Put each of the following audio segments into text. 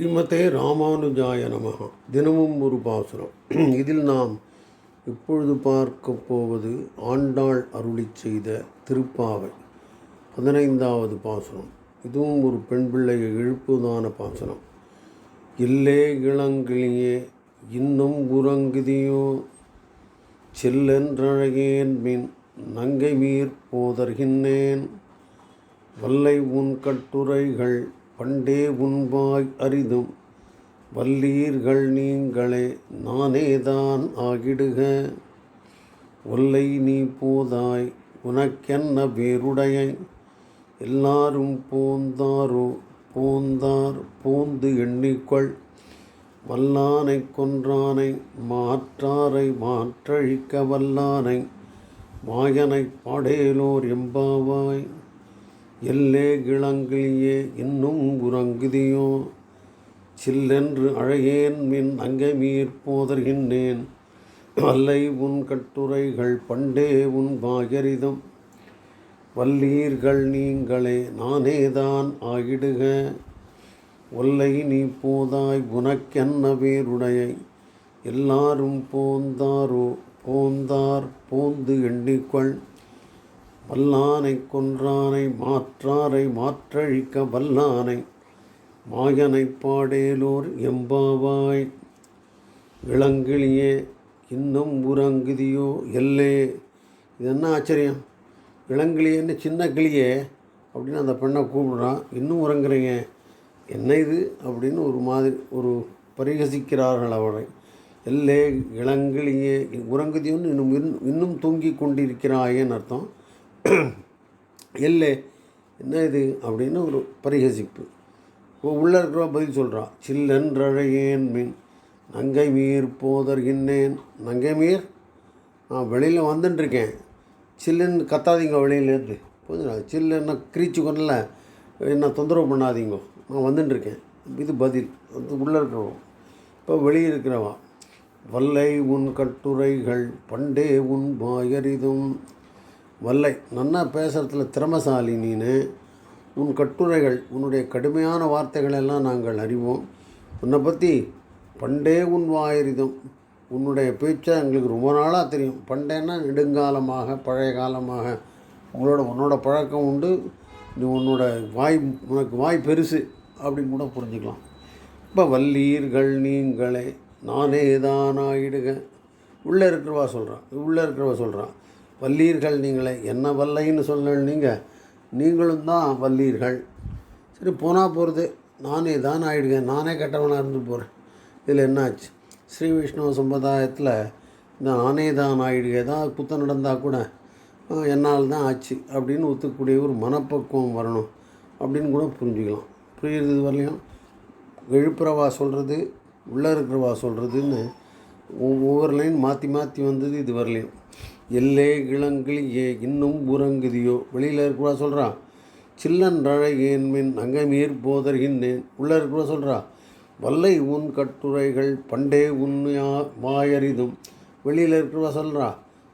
ஸ்ரீமதே ராமானுஜாய நமகா தினமும் ஒரு பாசுரம். இதில் நாம் இப்பொழுது பார்க்க போவது ஆண்டாள் அருளி செய்த திருப்பாவை. பதினைந்தாவது பாசுரம். இதுவும் ஒரு பெண் பிள்ளையை எழுப்புவதான பாசுரம். இல்லே இளங்கிளியே இன்னும் உறங்குதியோ? செல்லென்றழகேன் மின் நங்கை மீர் போதர்கின்றேன் வல்லை உன் கட்டுரைகள் பண்டே உண்பாய் அரிதும் வல்லீர்கள் நீங்களே நானேதான் ஆகிடுக. ஒல்லை நீ போதாய் உனக்கென்ன வேருடைய? எல்லாரும் போந்தாரோ? போந்தார் போந்து எண்ணிக்கொள். வல்லானை கொன்றானை மாற்றாரை மாற்றழிக்க வல்லானை. மாயனை பாடேலோர் எம்பாவாய். எல்லே கிளங்கிலியே இன்னும் உறங்குதியோ? சில்லென்று அழையேன் மின் அங்கமீர் போதர்கின்றேன் வல்லை உன் கட்டுரைகள் பண்டே உன் பாகரிதம் வல்லீர்கள் நீங்களே நானேதான் ஆகிடுக ஒல்லை நீ போதாய் உனக்கென்ன பேருடைய எல்லாரும் போந்தாரோ? போந்தார் போந்து எண்ணிக்கொள். வல்லானை கொன்றானை மாற்றாரை மாற்றழிக்க வல்லானை மாயனை பாடேலோர் எம்பாவாய். இளங்கிளியே இன்னும் உறங்குதியோ எல்லே. இது என்ன ஆச்சரியம்? இளங்கிளியன்னு சின்ன கிளியே அப்படின்னு அந்த பெண்ணை கூப்பிடுறான் இன்னும் உறங்குறீங்க? என்ன இது? அப்படின்னு ஒரு மாதிரி ஒரு பரிகசிக்கிறார்கள் அவரை எல்லே இளங்கிளியே உறங்குதியோன்னு இன்னும் இன்னும் இன்னும் தூங்கி கொண்டிருக்கிறாயேன்னு அர்த்தம். எல்லை என்ன இது? அப்படின்னு ஒரு பரிகசிப்பு இப்போ உள்ளே இருக்கிற பதில் சொல்கிறான் சில்லென்றழையேன் மீன் நங்கை மீர் போதர்கின்றேன் நங்கை மீர்? நான் வெளியில் வந்துட்டுருக்கேன் சில்லுன்னு கத்தாதீங்க வெளியிலேருந்து புரிஞ்சுடா சில்லுன்னா கிரீச்சு கொண்டல? என்ன தொந்தரவு பண்ணாதீங்க. நான் வந்துட்டுருக்கேன் இது பதில். அது உள்ளே இருக்கிறவன். இப்போ வெளியே இருக்கிறவன். வல்லை உன் கட்டுரைகள் பண்டே உன் பாயரிதும் வல்லை நன்னா பேசுகிறதுல திறமசாலி நீனு. உன் கட்டுரைகள் உன்னுடைய கடுமையான வார்த்தைகள் எல்லாம் நாங்கள் அறிவோம். உன்னை பற்றி பண்டே உன் வாயிரிதம் உன்னுடைய பேச்சை எங்களுக்கு ரொம்ப நாளாக தெரியும். பண்டேன்னா நெடுங்காலமாக பழைய காலமாக. உங்களோட உன்னோட பழக்கம் உண்டு. நீ உன்னோட வாய் உனக்கு வாய் பெருசு அப்படின்னு கூட புரிஞ்சுக்கலாம். இப்போ வல்லீர்கள் நீங்களே நானே தான் ஆயிடுக. உள்ளே இருக்கிறவா சொல்கிறான் உள்ளே இருக்கிறவா சொல்கிறான் வல்லீர்கள் நீங்களே. என்ன வல்லைன்னு சொல்ல நீங்கள் நீங்களும் தான் வல்லீர்கள். சரி போனால் போகிறது நானே தான் ஆயிடுங்க நானே கெட்டவனாக இருந்து போகிறேன் இதில் என்னாச்சு? ஸ்ரீ விஷ்ணு சம்பிரதாயத்தில் இந்த நானே தான் ஆகிடுக ஏதாவது குத்தம் நடந்தால் கூட என்னால் தான் ஆச்சு அப்படின்னு ஒத்துக்கக்கூடிய ஒரு மனப்பக்குவம் வரணும் அப்படின்னு கூட புரிஞ்சுக்கலாம். புரியுறது வரலையும் எழுப்புறவா சொல்கிறது உள்ளே இருக்கிறவா சொல்கிறதுன்னு ஒவ்வொரு லைன் மாற்றி மாற்றி வந்தது இது வரலையும் எல்லே இளங்கிளியே இன்னும் உறங்குதியோ? வெளியில் இருக்கிறவா சொல்கிறான் சில்லன்றழகேன் மின் அங்கமீர் போதர்கின்றேன். உள்ளே இருக்கிறவா சொல்கிறா வல்லை உன் கட்டுரைகள் பண்டே உன்னையா மாயறிதும் வெளியில் இருக்கிறவா சொல்கிறா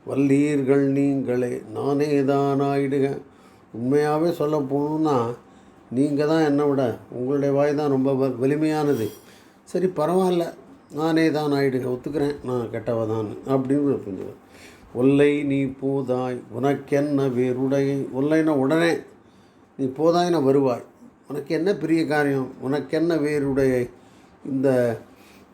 வல்லீர்கள் நீங்களே நானே தான் ஆயிடுக உண்மையாகவே சொல்ல போகணுன்னா நீங்கள் தான் என்னை விட உங்களுடைய வாய் தான் ரொம்ப வலிமையானது. சரி பரவாயில்ல நானே தான் ஆயிடுங்க ஒத்துக்கிறேன் நான் கெட்டவ தான் அப்படின்னு புரிஞ்சுக்கிறேன் ஒல்லை நீ போதாய் உனக்கென்ன வேறுடைய ஒல்லைன்னா உடனே நீ போதாயின வருவாய். உனக்கு என்ன பெரிய காரியம்? உனக்கென்ன வேறுடைய இந்த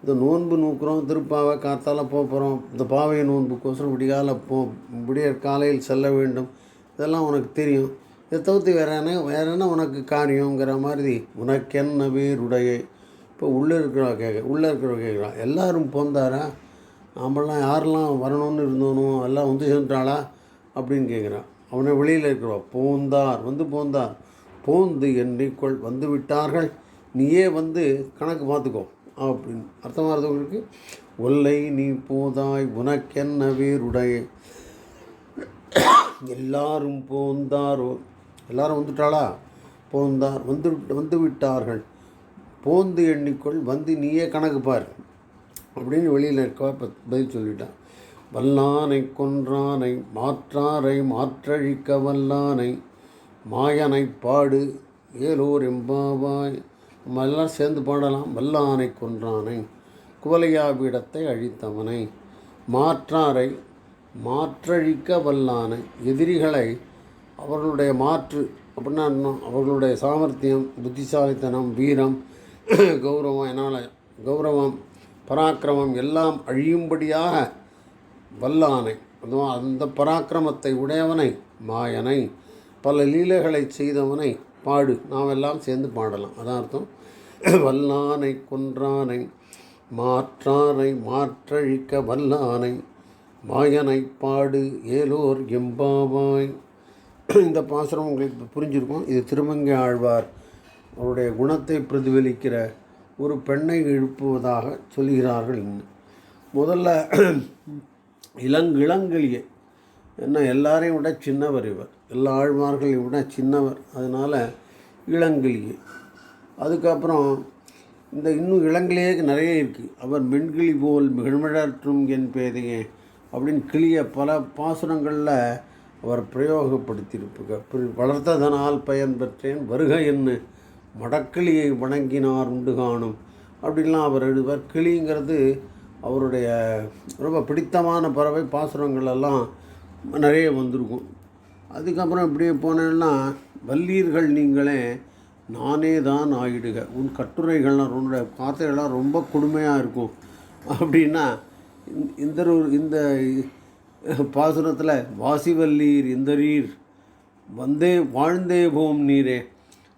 இந்த நோன்பு நூக்குறோம் திருப்பாவை காத்தால போக போகிறோம் இந்த பாவை நோன்புக்கோசரம் விடிகால போ விடிய காலையில் செல்ல வேண்டும். இதெல்லாம் உனக்கு தெரியும். இதை தவிர்த்து வேற என்ன வேற என்ன உனக்கு காரியங்கிற மாதிரி? உனக்கென்ன வேறுடைய? இப்போ உள்ளே இருக்கிறவா கேட்க உள்ளே இருக்கிறவ கேட்குறான் எல்லோரும் போந்தாரா? நாமெல்லாம் யாரெல்லாம் வரணும்னு இருந்தோனோ எல்லாம் வந்து சேர்ந்துட்டாளா அப்படின்னு கேட்குறான் அவனை வெளியில் இருக்கிறவா போந்தார் வந்து போந்தார். போந்து எண்ணிக்கொள் வந்து விட்டார்கள். நீயே வந்து கணக்கு பார்த்துக்கோ. அப்படின்னு அர்த்தமாகிறவங்களுக்கு ஒல்லை நீ போதாய் உனக்கென்ன வேருடைய எல்லாரும் போந்தாரோ? எல்லாரும் வந்துட்டாளா? போந்தார் வந்து வந்து விட்டார்கள். போந்து எண்ணிக்கொள் வந்து நீயே கணக்கு பார். அப்படின்னு வெளியில் இருக்கவா இப்போ பதில் சொல்லிட்டான். வல்லானை கொன்றானை மாற்றாரை மாற்றழிக்க வல்லானை மாயனை பாடு ஏலோர் எம்பாவாய். நம்ம எல்லாம் சேர்ந்து பாடலாம். வல்லானை கொன்றானை குவலையாபீடத்தை அழித்தவனை மாற்றாரை மாற்றழிக்க வல்லானை எதிரிகளை அவர்களுடைய மாற்று அப்படின்னா அவர்களுடைய சாமர்த்தியம் புத்திசாலித்தனம் வீரம் கௌரவம் என்னால் கௌரவம் பராக்கிரமம் எல்லாம் அழியும்படியாக வல்லானை அதுவும் அந்த பராக்கிரமத்தை உடையவனை மாயனை பல லீலைகளை செய்தவனை பாடு. நாம் எல்லாம் சேர்ந்து பாடலாம். அதான் அர்த்தம். வல்லானை கொன்றானை மாற்றானை மாற்றழிக்க வல்லானை மாயனை பாடு ஏலோர் எம்பாவாய். இந்த பாசுரம் உங்களுக்கு புரிஞ்சிருக்கும். இது திருமங்கை ஆழ்வார் அவருடைய குணத்தை பிரதிபலிக்கிற ஒரு பெண்ணை எழுப்புவதாக சொல்கிறார்கள் இன்னும் முதல்ல இளங் இளங்கிளியே. என்ன எல்லாரையும் விட சின்னவர் இவர். எல்லா ஆழ்வார்களையும் விட சின்னவர். அதனால் இளங்கிளியே. அதுக்கப்புறம் இந்த இன்னும் இளங்கிளியே நிறைய இருக்குது அவர் மென்கிளி போல் மிகழ்மிழற்றும் என் பேதையே அப்படின்னு கிளிய பல பாசுரங்களில் அவர் பிரயோகப்படுத்தியிருப்பார். வளர்த்ததனால் பயன் பெற்றேன். வருக என்ன மடக்கிளியை வணங்கினார் உண்டு காணும். அப்படின்லாம் அவர் எழுதுவார். கிளிங்கிறது அவருடைய ரொம்ப பிடித்தமான பறவை. பாசுரங்கள் எல்லாம் நிறைய வந்திருக்கும். அதுக்கப்புறம் இப்படியே போனேன்னா வல்லீர்கள் நீங்களே நானே தான் ஆயிடுக. உன் கட்டுரைகள்லாம் உன்னுடைய வார்த்தைகள்லாம் ரொம்ப கொடுமையாக இருக்கும். அப்படின்னா இந்த- இந்த இந்த பாசுரத்தில் வாசிவல்லீர் இந்தரீர் வந்தே வாழ்ந்தே போம் நீரே.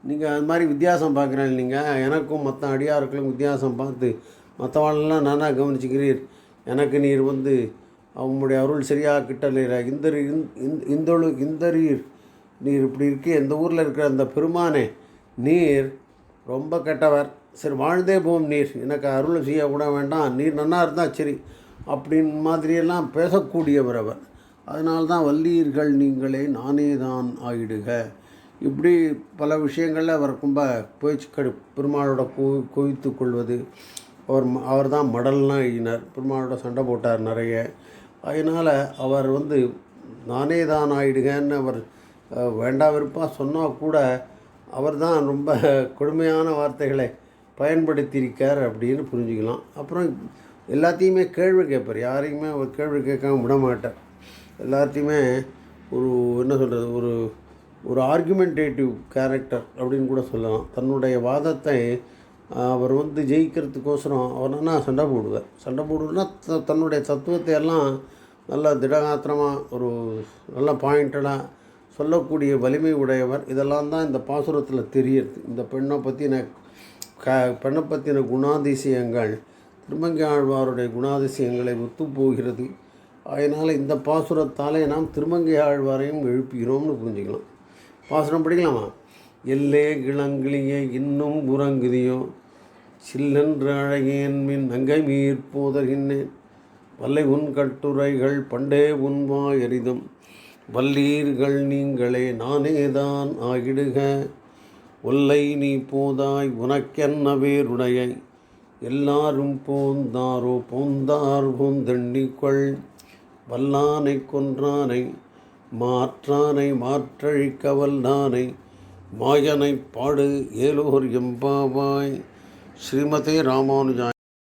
நீங்கள் அது மாதிரி வித்தியாசம் பார்க்குறேன் நீங்கள் எனக்கும் மற்ற அடியாருக்கும் வித்தியாசம் பார்த்து மற்றவாளெல்லாம் நானாக கவனிச்சுக்கிறீர். எனக்கு நீர் வந்து அவங்களுடைய அருள் சரியாக கிட்டலீர இந்த இந்தொழு இந்தரீர். நீர் இப்படி இருக்கு. எந்த ஊரில் இருக்கிற அந்த பெருமானே நீர் ரொம்ப கெட்டவர். சரி வாழ்ந்தே போம் நீர். எனக்கு அருள் செய்யக்கூட வேண்டாம். நீர் நன்னா இருந்தால் சரி. அப்படின் மாதிரியெல்லாம் பேசக்கூடியவர் அவர். அதனால்தான் வல்லீர்கள் நீங்களே நானே தான் ஆயிடுக. இப்படி பல விஷயங்களில் அவர் ரொம்ப பேச்சு கடு பெருமாளோட கோ குவித்து கொள்வது. அவர் அவர் தான் மடல்லாம் எழுதினார் பெருமாளோட சண்டை போட்டார் நிறைய. அதனால் அவர் வந்து நானே தான் ஆயிடுகன்னு அவர் வேண்டாம் விருப்பாக சொன்னால் கூட அவர் தான் ரொம்ப கொடுமையான வார்த்தைகளை பயன்படுத்தியிருக்கார் அப்படின்னு புரிஞ்சுக்கலாம். அப்புறம் எல்லாத்தையுமே கேள்வி கேட்பார் யாரையுமே அவர் கேள்வி கேட்காம விட மாட்டார். எல்லாத்தையுமே ஒரு என்ன சொல்கிறது ஒரு ஒரு ஆர்குமெண்டேட்டிவ் கேரக்டர் அப்படின்னு கூட சொல்லலாம். தன்னுடைய வாதத்தை அவர் வந்து ஜெயிக்கிறதுக்கோசரம் அவர் என்ன சண்டை போடுவார். சண்டை போடுவோம்னா த- தன்னுடைய தத்துவத்தை எல்லாம் நல்லா திடகாத்திரமாக ஒரு நல்ல பாயிண்டடாக சொல்லக்கூடிய வலிமை உடையவர். இதெல்லாம் தான் இந்த பாசுரத்தில் தெரியறது. இந்த பெண்ணை பற்றின க பெண்ணை பற்றின குணாதிசயங்கள் திருமங்கி ஆழ்வாருடைய குணாதிசயங்களை ஒத்துப்போகிறது அதனால் இந்த பாசுரத்தாலே நாம் திருமங்கை ஆழ்வாரையும் எழுப்புகிறோம்னு புரிஞ்சுக்கலாம். பாசுரம் படிக்கலாமா? எல்லே கிளங்கிளியே இன்னும் உறங்குதியோ? சில்லென்று அழகேன் மின் நங்கை மீர் போதர்கின்றேன் வல்லை உன் கட்டுரைகள் பண்டே உன்வாய் எரிதும் வல்லீர்கள் நீங்களே நானேதான் ஆகிடுக. ஒல்லை நீ போதாய் உனக்கென்ன வேருடைய எல்லாரும் போந்தாரோ போந்தார் போந்தெண்ணிக்கொள் வல்லானை கொன்றானை மாற்றானை மாற்றழிக்கவல் நானை மாயனை பாடு ஏலோர் எம்பாவாய் ஸ்ரீமதே ராமானுஜாய்